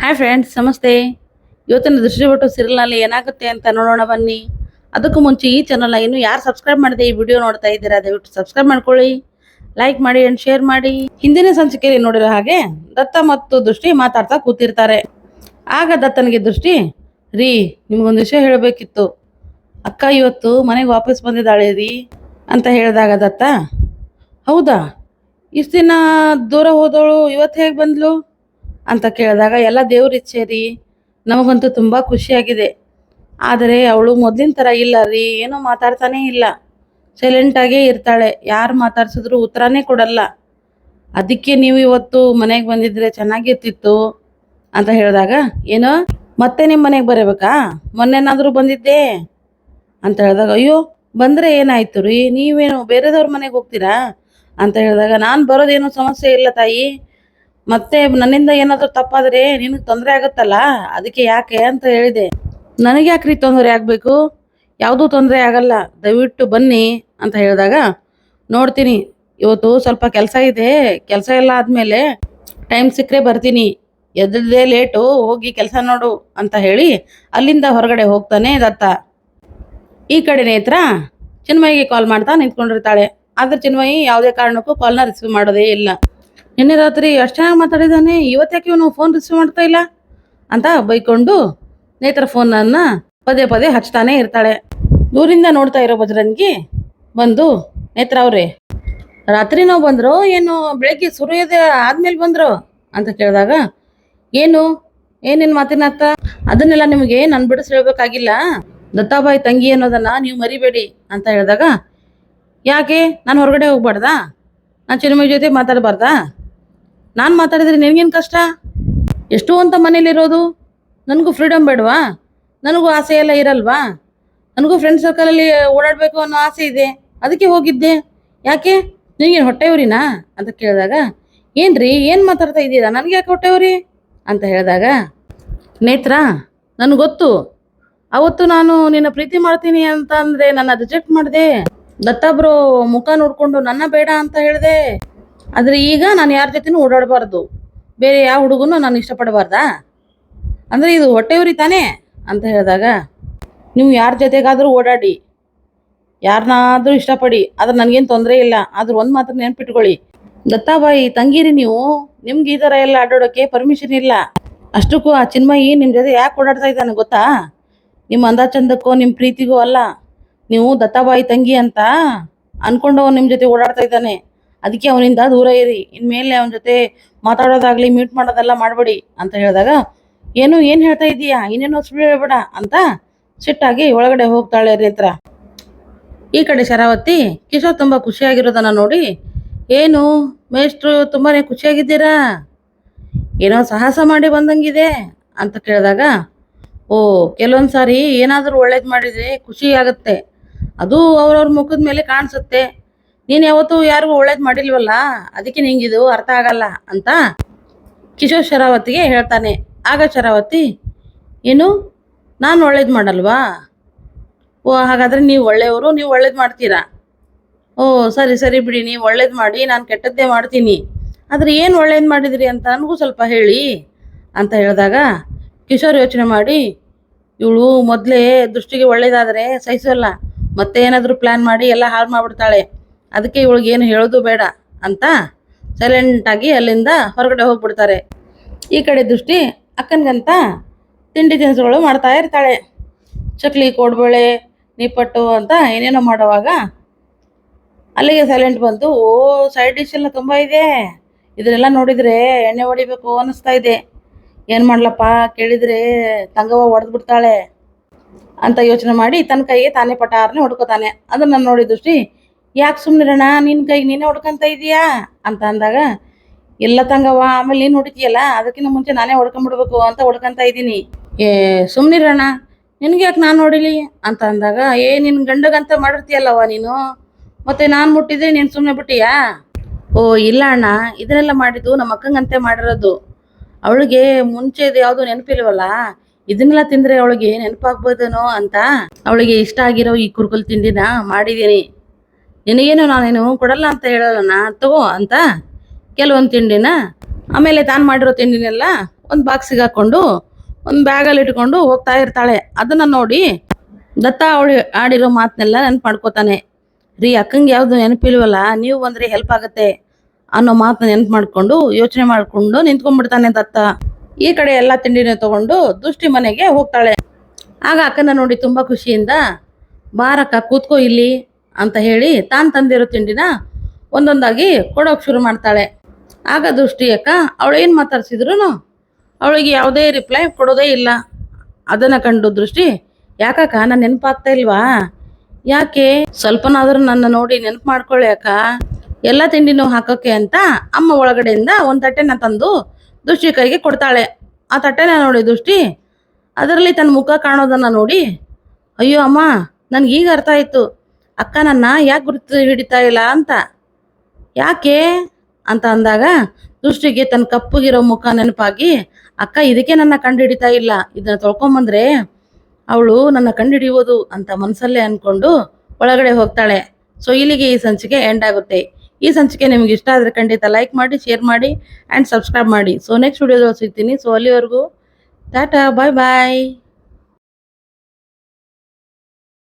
Hi friends ನಮಸ್ತೆ. ಇವತ್ತಿನ ದೃಷ್ಟಿಬಟ್ಟು ಸಿರಿಯಲ್ನಲ್ಲಿ ಏನಾಗುತ್ತೆ ಅಂತ ನೋಡೋಣ ಬನ್ನಿ. ಅದಕ್ಕೂ ಮುಂಚೆ ಈ ಚಾನಲ್ನ ಇನ್ನೂ ಯಾರು ಸಬ್ಸ್ಕ್ರೈಬ್ ಮಾಡಿದೆ ಈ ವಿಡಿಯೋ ನೋಡ್ತಾ ಇದ್ದೀರಾ, ದಯವಿಟ್ಟು ಸಬ್ಸ್ಕ್ರೈಬ್ ಮಾಡ್ಕೊಳ್ಳಿ. ಲೈಕ್ ಮಾಡಿ ಅಂಡ್ ಶೇರ್ ಮಾಡಿ. ಹಿಂದಿನ ಸಂಚಿಕೆಯಲ್ಲಿ ನೋಡಿರೋ ಹಾಗೆ ದತ್ತ ಮತ್ತು ದೃಷ್ಟಿ ಮಾತಾಡ್ತಾ ಕೂತಿರ್ತಾರೆ. ಆಗ ದತ್ತನಿಗೆ ದೃಷ್ಟಿ, ರೀ, ನಿಮಗೊಂದು ವಿಷಯ ಹೇಳಬೇಕಿತ್ತು. ಅಕ್ಕ ಇವತ್ತು ಮನೆಗೆ ವಾಪಸ್ ಬಂದಿದ್ದಾಳೆ ರೀ ಅಂತ ಹೇಳಿದಾಗ ದತ್ತ, ಹೌದಾ? ಇಷ್ಟು ದಿನ ದೂರ ಹೋದವಳು ಇವತ್ತು ಹೇಗೆ ಬಂದ್ಲು? ಅಂತ ಕೇಳಿದಾಗ, ಎಲ್ಲ ದೇವ್ರ ಇಚ್ಛೆ ರೀ. ನಮಗಂತೂ ತುಂಬ ಖುಷಿಯಾಗಿದೆ. ಆದರೆ ಅವಳು ಮೊದಲಿನ ಥರ ಇಲ್ಲ ರೀ. ಏನೂ ಮಾತಾಡ್ತಾನೇ ಇಲ್ಲ. ಸೈಲೆಂಟಾಗೇ ಇರ್ತಾಳೆ. ಯಾರು ಮಾತಾಡ್ಸಿದ್ರು ಉತ್ತರನೇ ಕೊಡಲ್ಲ. ಅದಕ್ಕೆ ನೀವು ಇವತ್ತು ಮನೆಗೆ ಬಂದಿದ್ರೆ ಚೆನ್ನಾಗಿರ್ತಿತ್ತು ಅಂತ ಹೇಳಿದಾಗ, ಏನೋ, ಮತ್ತೆ ನಿಮ್ಮ ಮನೆಗೆ ಬರಬೇಕಾ? ಮೊನ್ನೆನಾದರೂ ಬಂದಿದ್ದೆ. ಅಂತ ಹೇಳಿದಾಗ, ಅಯ್ಯೋ, ಬಂದರೆ ಏನಾಯ್ತು ರೀ? ನೀವೇನು ಬೇರೆದವ್ರ ಮನೆಗೆ ಹೋಗ್ತೀರಾ? ಅಂತ ಹೇಳಿದಾಗ, ನಾನು ಬರೋದೇನು ಸಮಸ್ಯೆ ಇಲ್ಲ ತಾಯಿ. ಮತ್ತೆ ನನ್ನಿಂದ ಏನಾದರೂ ತಪ್ಪಾದರೆ ನಿನಗೆ ತೊಂದರೆ ಆಗುತ್ತಲ್ಲ? ಅದಕ್ಕೆ ಯಾಕೆ ಅಂತ ಹೇಳಿದೆ. ನನಗೆ ಯಾಕ್ರಿ ತೊಂದರೆ ಆಗಬೇಕು? ಯಾವುದೂ ತೊಂದರೆ ಆಗಲ್ಲ. ದಯವಿಟ್ಟು ಬನ್ನಿ ಅಂತ ಹೇಳಿದಾಗ, ನೋಡ್ತೀನಿ, ಇವತ್ತು ಸ್ವಲ್ಪ ಕೆಲಸ ಇದೆ. ಕೆಲಸ ಎಲ್ಲ ಆದಮೇಲೆ ಟೈಮ್ ಸಿಕ್ಕರೆ ಬರ್ತೀನಿ. ಎದ್ರದೇ ಲೇಟು, ಹೋಗಿ ಕೆಲಸ ನೋಡು ಅಂತ ಹೇಳಿ ಅಲ್ಲಿಂದ ಹೊರಗಡೆ ಹೋಗ್ತಾನೆ ದತ್ತ. ಈ ಕಡೆ ನೇತ್ರ, ಚಿನ್ಮಯಿಗೆ ಕಾಲ್ ಮಾಡ್ತಾ ನಿಂತ್ಕೊಂಡಿರ್ತಾಳೆ. ಆದ್ರೆ ಚಿನ್ಮಯಿ ಯಾವುದೇ ಕಾರಣಕ್ಕೂ ಕಾಲ್ನ ರಿಸೀವ್ ಮಾಡೋದೇ ಇಲ್ಲ. ನಿನ್ನೆ ರಾತ್ರಿ ಅಷ್ಟು ಚೆನ್ನಾಗಿ ಮಾತಾಡಿದ್ದಾನೆ ಇವತ್ತ್ಯಾಕೆ ಇವನು ಫೋನ್ ರಿಸೀವ್ ಮಾಡ್ತಾ ಇಲ್ಲ? ಅಂತ ಬೈಕೊಂಡು ನೇತ್ರ ಫೋನನ್ನು ಪದೇ ಪದೇ ಹಚ್ತಾನೆ ಇರ್ತಾಳೆ. ದೂರಿಂದ ನೋಡ್ತಾ ಇರೋ ಬಜರಂಗಿ ಬಂದು ನೇತ್ರ ಅವ್ರೆ, ರಾತ್ರಿ ನಾವು ಬಂದರು ಏನು ಬೆಳಗ್ಗೆ ಸೂರ್ಯೋದಯ ಆದ್ಮೇಲೆ ಬಂದರು? ಅಂತ ಕೇಳಿದಾಗ, ಏನು? ಏನೇನು ಅರ್ಥ? ಅದನ್ನೆಲ್ಲ ನಿಮಗೆ ನಾನು ಬಿಡಿಸಿ ಹೇಳ್ಬೇಕಾಗಿಲ್ಲ. ದತ್ತಾಬಾಯಿ ತಂಗಿ ಅನ್ನೋದನ್ನ ನೀವು ಮರಿಬೇಡಿ. ಅಂತ ಹೇಳಿದಾಗ, ಯಾಕೆ? ನಾನು ಹೊರಗಡೆ ಹೋಗ್ಬಾರ್ದಾ? ನಾನು ಚಿನ್ಮಯ ಜೊತೆ ಮಾತಾಡಬಾರ್ದಾ? ನಾನು ಮಾತಾಡಿದ್ರೆ ನಿನಗೇನು ಕಷ್ಟ? ಎಷ್ಟು ಅಂತ ಮನೇಲಿರೋದು. ನನಗೂ ಫ್ರೀಡಮ್ ಬೇಡವಾ? ನನಗೂ ಆಸೆ ಎಲ್ಲ ಇರಲ್ವಾ? ನನಗೂ ಫ್ರೆಂಡ್ ಸರ್ಕಲಲ್ಲಿ ಓಡಾಡಬೇಕು ಅನ್ನೋ ಆಸೆ ಇದೆ. ಅದಕ್ಕೆ ಹೋಗಿದ್ದೆ. ಯಾಕೆ? ನಿನಗೇನು ಹೊಟ್ಟೆವ್ರಿನಾ ಅಂತ ಕೇಳಿದಾಗ, ಏನ್ರಿ, ಏನು ಮಾತಾಡ್ತಾ ಇದ್ದೀರಾ? ನನಗೆ ಯಾಕೆ ಹೊಟ್ಟೆವ್ರಿ ಅಂತ ಹೇಳಿದಾಗ ನೇತ್ರ ನನಗೆ ಗೊತ್ತು. ಅವತ್ತು ನಾನು ನಿನ್ನ ಪ್ರೀತಿ ಮಾಡ್ತೀನಿ ಅಂತ ಅಂದರೆ ನನ್ನ ರಿಜೆಕ್ಟ್ ಮಾಡಿದೆ. ದತ್ತಾಬ್ರು ಮುಖ ನೋಡಿಕೊಂಡು ನನ್ನ ಬೇಡ ಅಂತ ಹೇಳಿದೆ. ಆದರೆ ಈಗ ನಾನು ಯಾರ ಜೊತೆನೂ ಓಡಾಡಬಾರ್ದು. ಬೇರೆ ಯಾವ ಹುಡುಗನೂ ನಾನು ಇಷ್ಟಪಡಬಾರ್ದಾ? ಅಂದರೆ ಇದು ಹೊಟ್ಟೆವ್ರಿ ತಾನೇ ಅಂತ ಹೇಳಿದಾಗ, ನೀವು ಯಾರ ಜೊತೆಗಾದರೂ ಓಡಾಡಿ ಯಾರನ್ನಾದರೂ ಇಷ್ಟಪಡಿ, ಆದ್ರೆ ನನಗೇನು ತೊಂದರೆ ಇಲ್ಲ, ಆದ್ರೆ ಒಂದು ಮಾತ್ರ ನೆನ್ಪಿಟ್ಕೊಳ್ಳಿ. ದತ್ತಾಬಾಯಿ, ತಂಗಿರಿ ನೀವು, ನಿಮ್ಗೆ ಈ ಥರ ಎಲ್ಲ ಆಡೋಡೋಕ್ಕೆ ಪರ್ಮಿಷನ್ ಇಲ್ಲ. ಅಷ್ಟಕ್ಕೂ ಆ ಚಿನ್ಮಯಿ ನಿಮ್ಮ ಜೊತೆ ಯಾಕೆ ಓಡಾಡ್ತಾ ಇದ್ದಾನೆ ಗೊತ್ತಾ? ನಿಮ್ಮ ಅಂದ ಚಂದಕ್ಕೋ ನಿಮ್ಮ ಪ್ರೀತಿಗೋ ಅಲ್ಲ. ನೀವು ದತ್ತಾಬಾಯಿ, ತಂಗಿ ಅಂತ ಅನ್ಕೊಂಡು ನಿಮ್ಮ ಜೊತೆ ಓಡಾಡ್ತಾ ಇದ್ದಾನೆ. ಅದಕ್ಕೆ ಅವನಿಂದ ದೂರ ಇರಿ. ಇನ್ಮೇಲೆ ಅವನ ಜೊತೆ ಮಾತಾಡೋದಾಗ್ಲಿ ಮ್ಯೂಟ್ ಮಾಡೋದೆಲ್ಲ ಮಾಡಬೇಡಿ ಅಂತ ಹೇಳಿದಾಗ, ಏನು ಏನು ಹೇಳ್ತಾ ಇದೀಯಾ ಇನ್ನೇನೋ ಸುಳ್ಳು ಹೇಳ್ಬೇಡ ಅಂತ ಸಿಟ್ಟಾಗಿ ಒಳಗಡೆ ಹೋಗ್ತಾಳೆ ನೇತ್ರ. ಈ ಕಡೆ ಶರಾವತಿ, ಕಿಶೋರ್ ತುಂಬ ಖುಷಿಯಾಗಿರೋದನ್ನ ನೋಡಿ. ಏನು, ಮೇಷ್ಟ್ರು ತುಂಬಾನೇ ಖುಷಿಯಾಗಿದ್ದೀರಾ? ಏನೋ ಸಾಹಸ ಮಾಡಿ ಬಂದಂಗಿದೆ ಅಂತ ಕೇಳಿದಾಗ, ಓ ಕೆಲವೊಂದು ಸಾರಿ ಏನಾದರೂ ಒಳ್ಳೇದು ಮಾಡಿದರೆ ಖುಷಿ ಆಗುತ್ತೆ. ಅದು ಅವ್ರವ್ರ ಮುಖದ ಮೇಲೆ ಕಾಣಿಸುತ್ತೆ. ನೀನು ಯಾವತ್ತೂ ಯಾರಿಗೂ ಒಳ್ಳೇದು ಮಾಡಿಲ್ವಲ್ಲ? ಅದಕ್ಕೆ ನಿಂಗಿದು ಅರ್ಥ ಆಗಲ್ಲ ಅಂತ ಕಿಶೋರ್ ಶರಾವತಿಗೆ ಹೇಳ್ತಾನೆ. ಆಗ ಶರಾವತಿ, ಏನು? ನಾನು ಒಳ್ಳೇದು ಮಾಡಲ್ವಾ? ಓ, ಹಾಗಾದರೆ ನೀವು ಒಳ್ಳೆಯವರು, ನೀವು ಒಳ್ಳೇದು ಮಾಡ್ತೀರಾ? ಓ, ಸರಿ ಸರಿ ಬಿಡಿ, ನೀವು ಒಳ್ಳೇದು ಮಾಡಿ, ನಾನು ಕೆಟ್ಟದ್ದೇ ಮಾಡ್ತೀನಿ. ಆದರೆ ಏನು ಒಳ್ಳೇದು ಮಾಡಿದ್ರಿ ಅಂತ ನನಗೂ ಸ್ವಲ್ಪ ಹೇಳಿ ಅಂತ ಹೇಳಿದಾಗ ಕಿಶೋರ್ ಯೋಚನೆ ಮಾಡಿ, ಇವಳು ಮೊದಲೇ ದೃಷ್ಟಿಗೆ ಒಳ್ಳೇದಾದರೆ ಸಹಿಸೋಲ್ಲ. ಮತ್ತೆ ಏನಾದರೂ ಪ್ಲ್ಯಾನ್ ಮಾಡಿ ಎಲ್ಲ ಹಾಳು ಮಾಡಿಬಿಡ್ತಾಳೆ. ಅದಕ್ಕೆ ಇವಳಿಗೆ ಏನು ಹೇಳೋದು ಬೇಡ ಅಂತ ಸೈಲೆಂಟಾಗಿ ಅಲ್ಲಿಂದ ಹೊರಗಡೆ ಹೋಗ್ಬಿಡ್ತಾರೆ. ಈ ಕಡೆ ದೃಷ್ಟಿ ಅಕ್ಕನಿಗಂತ ತಿಂಡಿ ತಿನಿಸುಗಳು ಮಾಡ್ತಾ ಇರ್ತಾಳೆ. ಚಕ್ಲಿ, ಕೋಡ್ಬಳೆ, ನಿಪ್ಪಟ್ಟು ಅಂತ ಏನೇನೋ ಮಾಡುವಾಗ ಅಲ್ಲಿಗೆ ಸೈಲೆಂಟ್ ಬಂತು ಓ ಸೈಡ್ ಡಿಶ್ ಎಲ್ಲ ತುಂಬ ಇದೆ. ಇದನ್ನೆಲ್ಲ ನೋಡಿದರೆ ಎಣ್ಣೆ ಹೊಡಿಬೇಕು ಅನ್ನಿಸ್ತಾ ಇದೆ. ಏನು ಮಾಡ್ಲಪ್ಪ? ಕೇಳಿದರೆ ತಂಗವ್ವ ಹೊಡೆದು ಬಿಡ್ತಾಳೆ ಅಂತ ಯೋಚನೆ ಮಾಡಿ ತನ್ನ ಕೈಗೆ ತಾನೇ ಪಟಾರನೆ ಹೊಡ್ಕೋತಾನೆ. ಅದನ್ನು ನೋಡಿ ದೃಷ್ಟಿ ಯಾಕೆ ಸುಮ್ಮನಿರೋಣ ನಿನ್ನ ಕೈಗೆ ನೀನೇ ಹೊಡ್ಕೊಂತ ಇದೀಯಾ ಅಂತ ಅಂದಾಗ ಎಲ್ಲ ತಂಗವ ಆಮೇಲೆ ನೀನು ಹೊಡಿತೀಯಲ್ಲ? ಅದಕ್ಕಿಂತ ಮುಂಚೆ ನಾನೇ ಹೊಡ್ಕೊಂಬಿಡ್ಬೇಕು ಅಂತ ಹೊಡ್ಕೊಂತ ಇದ್ದೀನಿ. ಏ ಸುಮ್ಮನಿರೋಣ ನಿನಗೆ ಯಾಕೆ ನಾನು ಹೊಡಿಲಿ? ಅಂತ ಅಂದಾಗ, ಏ ನಿನ್ನ ಗಂಡಗಂತ ಮಾಡಿರ್ತೀಯಲ್ಲವ್ವ ನೀನು? ಮತ್ತೆ ನಾನು ಮುಟ್ಟಿದ್ರೆ ನೀನು ಸುಮ್ಮನೆ ಬಿಟ್ಟಿಯಾ? ಓ, ಇಲ್ಲ ಅಣ್ಣ, ಇದನ್ನೆಲ್ಲ ಮಾಡಿದ್ದು ನಮ್ಮ ಅಕ್ಕಂಗಂತೆ ಮಾಡಿರೋದು. ಅವಳಿಗೆ ಮುಂಚೆ ಇದು ಯಾವುದು ನೆನಪಿಲ್ವಲ್ಲ? ಇದನ್ನೆಲ್ಲ ತಿಂದರೆ ಅವಳಿಗೆ ನೆನಪಾಗ್ಬೋದೇನೋ ಅಂತ ಅವಳಿಗೆ ಇಷ್ಟ ಆಗಿರೋ ಈ ಕುರ್ಕುಲ್ ತಿಂಡಿನ ಮಾಡಿದ್ದೀನಿ. ನಿನಗೇನು ನಾನೇನು ಕೊಡಲ್ಲ ಅಂತ ಹೇಳೋಣ ತಗೋ ಅಂತ. ಕೆಲವೊಂದು ತಿಂಡಿನ, ಆಮೇಲೆ ತಾನು ಮಾಡಿರೋ ತಿಂಡಿನೆಲ್ಲ ಒಂದು ಬಾಕ್ಸಿಗೆ ಹಾಕ್ಕೊಂಡು ಒಂದು ಬ್ಯಾಗಲ್ಲಿ ಇಟ್ಕೊಂಡು ಹೋಗ್ತಾ ಇರ್ತಾಳೆ. ಅದನ್ನು ನೋಡಿ ದತ್ತ ಅವಳು ಆಡಿರೋ ಮಾತನ್ನೆಲ್ಲ ನೆನಪು ಮಾಡ್ಕೋತಾನೆ. ರೀ, ಅಕ್ಕಂಗೆ ಯಾವುದು ನೆನಪಿಲ್ವಲ್ಲ, ನೀವು ಬಂದರೆ ಹೆಲ್ಪ್ ಆಗುತ್ತೆ ಅನ್ನೋ ಮಾತನ್ನ ನೆನಪು ಮಾಡಿಕೊಂಡು ಯೋಚನೆ ಮಾಡಿಕೊಂಡು ನಿಂತ್ಕೊಂಡ್ಬಿಡ್ತಾನೆ ದತ್ತ. ಈ ಕಡೆ ಎಲ್ಲ ತಿಂಡಿನ ತಗೊಂಡು ದುಷ್ಟಿ ಮನೆಗೆ ಹೋಗ್ತಾಳೆ. ಆಗ ಅಕ್ಕನ ನೋಡಿ ತುಂಬ ಖುಷಿಯಿಂದ, ಬಾರಕ್ಕ, ಕೂತ್ಕೋ ಇಲ್ಲಿ. ಅಂತ ಹೇಳಿ ತಾನು ತಂದಿರೋ ತಿಂಡಿನ ಒಂದೊಂದಾಗಿ ಕೊಡೋಕೆ ಶುರು ಮಾಡ್ತಾಳೆ. ಆಗ ದೃಷ್ಟಿ ಅಕ್ಕ ಅವಳು ಏನು ಮಾತಾಡ್ಸಿದ್ರು ಅವಳಿಗೆ ಯಾವುದೇ ರಿಪ್ಲೈ ಕೊಡೋದೇ ಇಲ್ಲ. ಅದನ್ನು ಕಂಡು ದೃಷ್ಟಿ, ಯಾಕಕ್ಕ ನಾನು ನೆನಪಾಗ್ತಾ ಇಲ್ವಾ? ಯಾಕೆ? ಸ್ವಲ್ಪನಾದರೂ ನನ್ನ ನೋಡಿ ನೆನಪು ಮಾಡ್ಕೊಳ್ಳಿ ಅಕ್ಕ. ಎಲ್ಲ ತಿಂಡಿನೂ ಹಾಕೋಕ್ಕೆ ಅಂತ ಅಮ್ಮ ಒಳಗಡೆಯಿಂದ ಒಂದು ತಟ್ಟೆನ ತಂದು ದೃಷ್ಟಿ ಕೈಗೆ ಕೊಡ್ತಾಳೆ. ಆ ತಟ್ಟೆನ ನೋಡಿ ದೃಷ್ಟಿ, ಅದರಲ್ಲಿ ತನ್ನ ಮುಖ ಕಾಣೋದನ್ನು ನೋಡಿ, ಅಯ್ಯೋ ಅಮ್ಮ ನನಗೆ ಈಗ ಅರ್ಥ ಆಯಿತು. ಅಕ್ಕ, ನನ್ನ ಯಾಕೆ ಗುರುತು ಹಿಡಿತಾ ಇಲ್ಲ ಅಂತ? ಯಾಕೆ? ಅಂತ ಅಂದಾಗ, ದೃಷ್ಟಿಗೆ ತನ್ನ ಕಪ್ಪುಗಿರೋ ಮುಖ ನೆನಪಾಗಿ, ಅಕ್ಕ, ಇದಕ್ಕೆ ನನ್ನ ಕಂಡು ಹಿಡಿತಾ ಇಲ್ಲ, ಇದನ್ನ ತೊಳ್ಕೊಂಬಂದ್ರೆ ಅವಳು ನನ್ನ ಕಂಡು ಹಿಡಿಯೋದು ಅಂತ ಮನಸ್ಸಲ್ಲೇ ಅಂದ್ಕೊಂಡು ಒಳಗಡೆ ಹೋಗ್ತಾಳೆ. ಸೊ ಇಲ್ಲಿಗೆ ಈ ಸಂಚಿಕೆ ಎಂಡ್ ಆಗುತ್ತೆ. ಈ ಸಂಚಿಕೆ ನಿಮ್ಗೆ ಇಷ್ಟ ಆದರೆ ಖಂಡಿತ ಲೈಕ್ ಮಾಡಿ ಶೇರ್ ಮಾಡಿ ಆ್ಯಂಡ್ ಸಬ್ಸ್ಕ್ರೈಬ್ ಮಾಡಿ. ಸೊ ನೆಕ್ಸ್ಟ್ ವಿಡಿಯೋದಲ್ಲಿ ಸಿಗ್ತೀನಿ. ಸೊ ಅಲ್ಲಿವರೆಗೂ, ಟಾಟಾ ಬಾಯ್ ಬಾಯ್